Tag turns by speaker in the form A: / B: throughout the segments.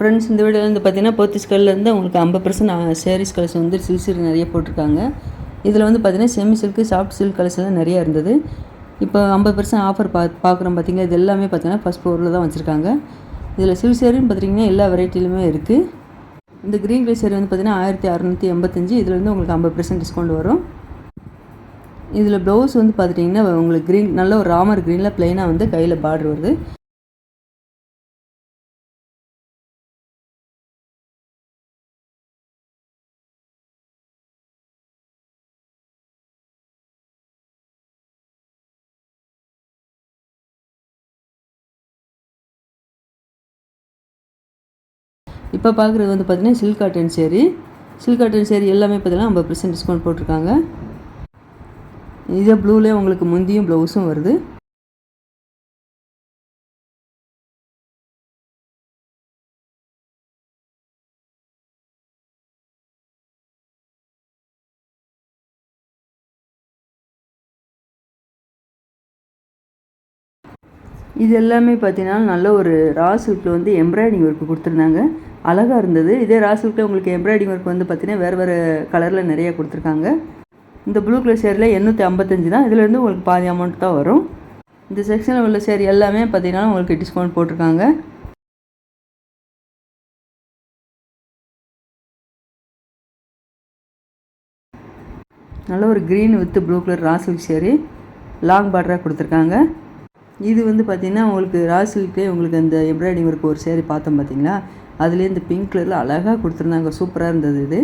A: Friends இந்த வீடியோவில் வந்து பார்த்தீங்கன்னா போர்த்திஸ்கல்லேருந்து உங்களுக்கு ஐம்பது பர்சன்ட் சேரீஸ் கலர்ஸ் வந்து சில்க் சில்க் நிறைய போட்டிருக்காங்க. இதில் வந்து பார்த்தீங்கன்னா semi silk soft silk colours எல்லாம் நிறையா இருந்தது. இப்போ ஐம்பது பர்சன்ட் ஆஃபர் பா பார்க்குறோம் பார்த்தீங்கன்னா இது எல்லாமே பார்த்தீங்கன்னா ஃபஸ்ட் ஃப்ளோரில் தான் வச்சுருக்காங்க. இதில் சில் சேரின்னு பார்த்தீங்கன்னா எல்லா வெரைட்டிலுமே இருக்குது இந்த க்ரீன் கலர் சேரீ வந்து பார்த்தீங்கன்னா ஆயிரத்தி அறநூற்றி எண்பத்தஞ்சு. இதில் வந்து உங்களுக்கு ஐம்பது பர்சன்ட் டிஸ்கவுண்ட் வரும். இதில் ப்ளவுஸ் வந்து பார்த்துட்டிங்கன்னா உங்களுக்கு க்ரீன் நல்ல ஒரு ராமர் க்ரீனில் ப்ளைனாக வந்து கையில் பார்டர் வருது. இப்போ பார்க்குறது வந்து பார்த்திங்கன்னா silk cotton saree. Silk cotton saree எல்லாமே பார்த்தீங்கன்னா ஐம்பது பர்சன்ட் டிஸ்கவுண்ட் போட்டிருக்காங்க. இதே ப்ளூலேயே உங்களுக்கு முந்தியும் ப்ளவுஸும் வருது. இது எல்லாமே பார்த்தீங்கன்னா நல்ல ஒரு ரா சில்கில் வந்து எம்ப்ராய்டிங் ஒர்க் கொடுத்துருந்தாங்க. அழகாக இருந்தது. இதே ரா உங்களுக்கு எம்ப்ராய்டிங் ஒர்க் வந்து பார்த்தீங்கன்னா வேறு வேறு கலரில் நிறைய கொடுத்துருக்காங்க. இந்த ப்ளூ கலர் சேரில் எண்ணூற்றி ஐம்பத்தஞ்சு தான். இதுலேருந்து உங்களுக்கு பாதி அமௌண்ட் தான் வரும். இந்த செக்ஷனில் உள்ள சேர் எல்லாமே பார்த்தீங்கன்னா உங்களுக்கு டிஸ்கவுண்ட் போட்டிருக்காங்க. நல்ல ஒரு green with blue colour raw saree saree long பார்டராக கொடுத்துருக்காங்க. இது வந்து பார்த்திங்கன்னா உங்களுக்கு ரா உங்களுக்கு அந்த எம்ப்ராய்டிங் ஒர்க் ஒரு சேரீ பார்த்தோம் பார்த்தீங்களா அதுலேயே இந்த பிங்க் கலரில் அழகாக கொடுத்துருந்தாங்க. சூப்பராக இருந்தது இது.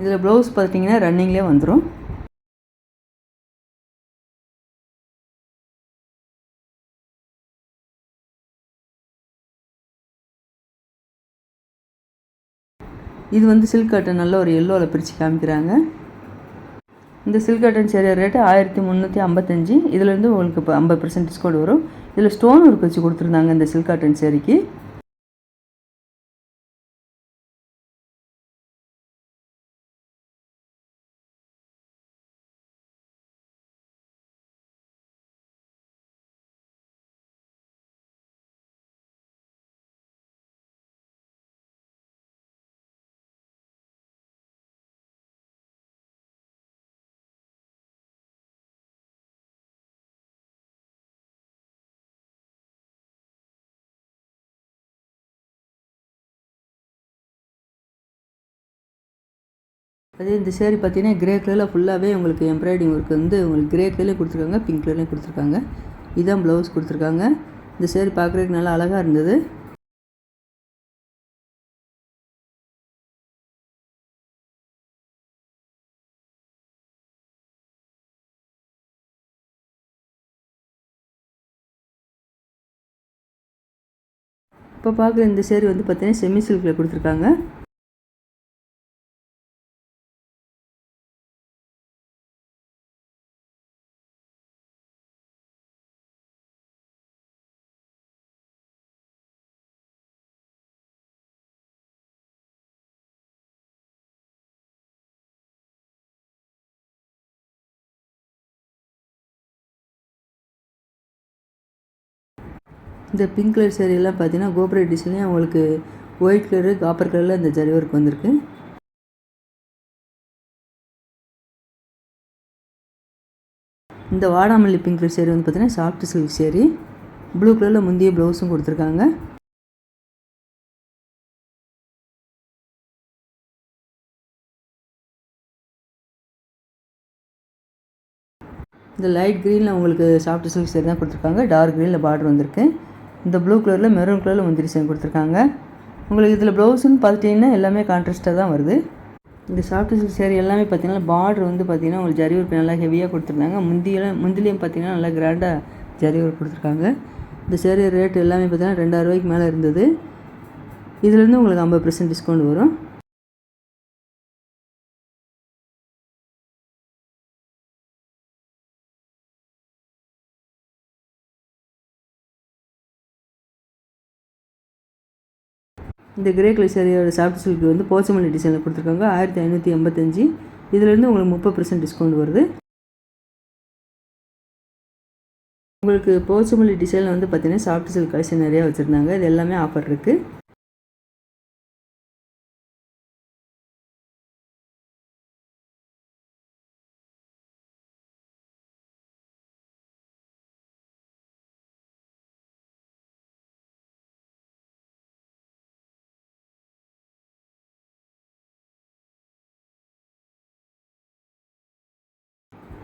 A: இதில் ப்ளவுஸ் பார்த்துட்டிங்கன்னா ரன்னிங்லேயே வந்துடும் இது வந்து சில்க் காட்டன் நல்ல ஒரு எல்லோவில் பிரித்து காமிக்கிறாங்க. இந்த சில்க் காட்டன் சேரீ ரேட்டு ஆயிரத்தி முந்நூற்றி ஐம்பத்தஞ்சு. இதுலேருந்து உங்களுக்கு இப்போ ஐம்பது பர்சன்ட் டிஸ்கவுண்ட் வரும். இதில் ஸ்டோன் ஒர்க் வச்சு கொடுத்துருந்தாங்க இந்த சில்க் காட்டன் சேரீக்கு அதே இந்த சேரீ பார்த்தீங்கன்னா கிரே கலரில் ஃபுல்லாகவே உங்களுக்கு எம்ப்ராய்டிங் ஒர்க் வந்து உங்களுக்கு கிரே கலர்லேயும் கொடுத்துருக்காங்க பிங்க் கலர்லேயும் கொடுத்துருக்காங்க. இதுதான் ப்ளவுஸ் கொடுத்துருக்காங்க. இந்த சேரீ பார்க்குறதுக்கு நல்லா அழகாக இருந்தது. இப்போ பார்க்குற இந்த சேரீ வந்து பார்த்தீங்கன்னா செமி சில்கில் கொடுத்துருக்காங்க. இந்த பிங்க் கலர் சேரீலாம் பார்த்தீங்கன்னா கோபுர டிசைன்லேயும் அவங்களுக்கு ஒயிட் கலரு காப்பர் கலரில் இந்த ஜரி ஒர்க் வந்திருக்கு. இந்த வாடாமல்லி பிங்க் கலர் சேரீ வந்து பார்த்தீங்கன்னா சாஃப்ட் சில்க் சேரீ ப்ளூ கலரில் முந்தைய ப்ளவுஸும் கொடுத்துருக்காங்க. இந்த லைட் க்ரீனில் உங்களுக்கு சாஃப்ட் சில்க் சேரீ தான் கொடுத்துருக்காங்க. டார்க் க்ரீனில் பார்டர் வந்திருக்கு. இந்த ப்ளூ கலரில் மெரூன் கலரில் முந்திரி டிசைன் கொடுத்துருக்காங்க. உங்களுக்கு இதில் ப்ளவுஸுன்னு பார்த்துட்டிங்கன்னா எல்லாமே கான்ட்ராஸ்ட்டாக தான் வருது. இந்த சாஃப்ட் சில்க் சேரீ எல்லாமே பார்த்தீங்கன்னா பார்டர் வந்து பார்த்திங்கன்னா உங்களுக்கு ஜரி ஒர்க் நல்லா ஹெவியாக கொடுத்துருந்தாங்க. முந்தியெல்லாம் முந்திலையும் பார்த்தீங்கன்னா நல்லா கிராண்டாக ஜரி ஒர்க் கொடுத்துருக்காங்க. இந்த சேரீ ரேட் எல்லாமே பார்த்தீங்கன்னா ரெண்டாயிரம் ரூபாய்க்கு மேலே இருந்தது. இதுலேருந்து உங்களுக்கு ஐம்பது பர்சன்ட் டிஸ்கவுண்ட் வரும். இந்த கிரே கிளிசரியோட சாஃப்ட் சில்க் வந்து போச்சமல்லி டிசைனில் கொடுத்துருக்காங்க. ஆயிரத்தி ஐநூற்றி எண்பத்தஞ்சு இதிலேருந்து உங்களுக்கு முப்பது பர்சன்ட் டிஸ்கவுண்ட் வருது. உங்களுக்கு போச்சமல்லி டிசைனில் வந்து பார்த்தீங்கன்னா சாஃப்ட் சில்க் கலெக்ஷன் நிறையா வச்சுருந்தாங்க. இது எல்லாமே ஆஃபர் இருக்குது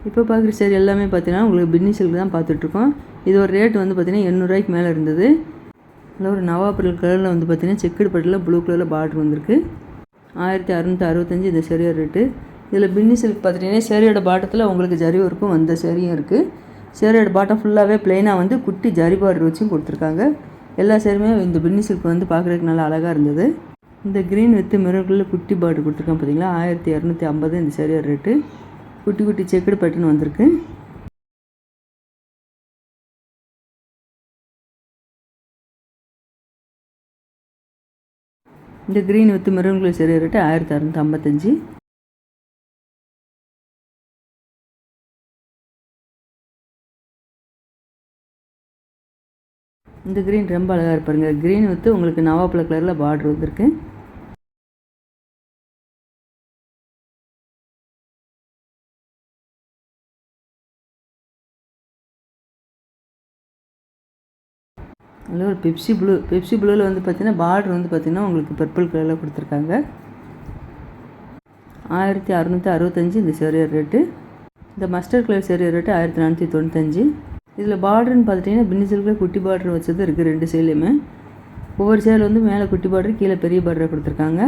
A: இப்போ பார்க்குற சேர் எல்லாமே பார்த்தீங்கன்னா உங்களுக்கு பின்னி சில்க் தான் பார்த்துட்ருக்கோம். இது ஒரு ரேட் வந்து பார்த்தீங்கன்னா எண்ணூறுரூவாய்க்கு மேலே இருந்தது. இல்லை ஒரு நவாப்பரல் கலரில் வந்து பார்த்தீங்கன்னா செக்குடு பட்டில் ப்ளூ கலரில் பார்டர் வந்திருக்கு. ஆயிரத்தி அறநூற்றி அறுபத்தஞ்சி இந்த சரியாக ரேட்டு இதில் பின்னி சில்க் பார்த்துட்டிங்கன்னா சேரியோட பாட்டத்தில் உங்களுக்கு ஜரி ஒர்க்கும் வந்த சேரியும் இருக்குது சேரியோட பாட்டம் ஃபுல்லாகவே ப்ளைனாக வந்து குட்டி ஜரி பார்டர் வச்சும் கொடுத்துருக்காங்க. எல்லா சேருமே இந்த பின்னி சில்க் வந்து பார்க்குறதுக்கு நல்லா அழகாக இருந்தது. இந்த க்ரீன் வித்து மிரர்களில் குட்டி பார்டர் கொடுத்துருக்காங்க பார்த்தீங்களா? ஆயிரத்தி இரநூத்தி ஐம்பது இந்த சரியாக ரேட்டு குட்டி குட்டி செக்குடு பட்டுன்னு வந்திருக்கு. இந்த க்ரீன் வித் மெரூன் சரியாக ரேட்டு ஆயிரத்தி அறநூற்றி ஐம்பத்தஞ்சு. இந்த க்ரீன் ரொம்ப அழகாக இருப்பாருங்க க்ரீன் வித்து உங்களுக்கு நவாப்பழ கலரில் பார்டர் வந்திருக்கு. அதில் ஒரு பெப்சி ப்ளூ பெப்சி ப்ளூவில் வந்து பார்த்திங்கன்னா பார்டர் வந்து பார்த்திங்கன்னா உங்களுக்கு பர்பிள் கலரில் கொடுத்துருக்காங்க. ஆயிரத்தி அறநூற்றி அறுபத்தஞ்சி இந்த சேரியர் ரேட்டு இந்த மஸ்டர் கலர் சேரியர் ரேட்டு ஆயிரத்தி நானூற்றி தொண்ணூத்தஞ்சு. இதில் பார்டர்னு பார்த்துட்டிங்கன்னா பின்னி குட்டி பார்டர் வச்சது இருக்குது ரெண்டு சைட்லேயுமே ஒவ்வொரு சேரில் வந்து மேலே குட்டி பார்டர் கீழே பெரிய பார்டரை கொடுத்துருக்காங்க.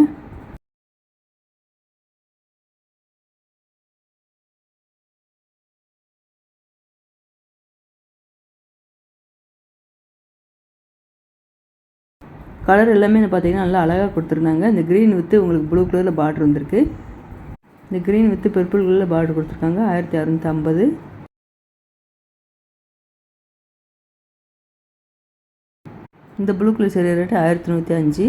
A: கலர் எல்லாமே பார்த்தீங்கன்னா நல்லா அழகாக கொடுத்துருந்தாங்க. இந்த க்ரீன் வித்து உங்களுக்கு ப்ளூ கலரில் பார்டர் வந்திருக்கு. இந்த க்ரீன் வித்து பர்பிள் கலரில் பார்டர் கொடுத்துருக்காங்க. ஆயிரத்தி அறுநூற்றி ஐம்பது. இந்த ப்ளூ கலர் சேரீ ரேட்டு ஆயிரத்தி நூற்றி அஞ்சு.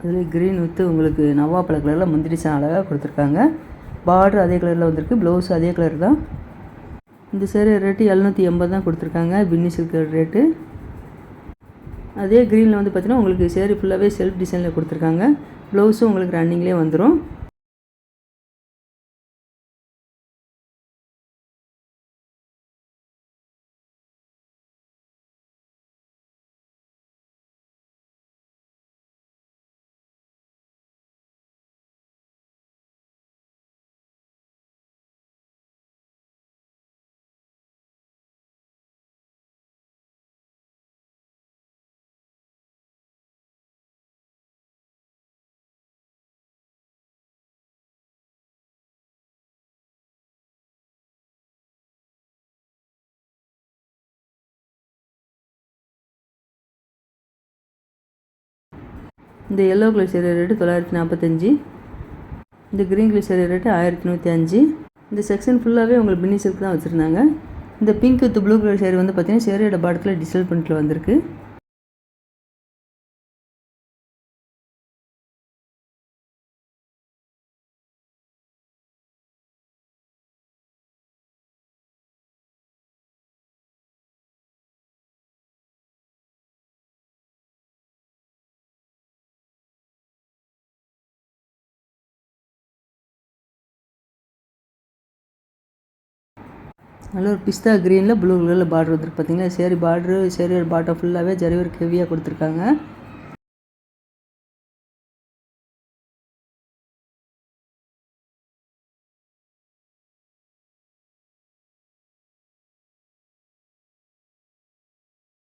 A: அதில் க்ரீன் வித்து உங்களுக்கு நவாப்பழ கலரில் முந்திரி சாணம் அழகாக கொடுத்துருக்காங்க. பார்டர் அதே கலரில் வந்திருக்கு. ப்ளவுஸ் அதே கலர் தான். இந்த சேரீ ரேட்டு எழுநூற்றி எண்பது தான் கொடுத்துருக்காங்க. பின்னி சில்க் ரேட்டு அதே க்ரீனில் வந்து பார்த்திங்கன்னா உங்களுக்கு சேரீ ஃபுல்லாகவே செல்ஃப் டிசைனில் கொடுத்துருக்காங்க. ப்ளவுஸும் உங்களுக்கு ரன்னிங்லேயே வந்துடும் இந்த எல்லோ கலர் ரேட்டு தொள்ளாயிரத்தி நாற்பத்தஞ்சு இந்த க்ரீன் கலர் ரேட்டு ஆயிரத்தி நூற்றி அஞ்சு. இந்த செக்ஷன் ஃபுல்லாகவே உங்களுக்கு பின்னி சில்க் தான் வச்சுருந்தாங்க. இந்த pink with blue colour saree வந்து பார்த்திங்கன்னா சேரீயோட பாடத்தில் டிசைல் பண்ணிட்டு வந்திருக்கு. நல்ல ஒரு பிஸ்தா க்ரீனில் ப்ளூ கலரில் பார்டர் வந்துருக்கு பார்த்தீங்களா சேரி பார்டரு சேரி பாட்டம் ஃபுல்லாகவே ஜரி ஒர்க் ஹெவியாக கொடுத்துருக்காங்க.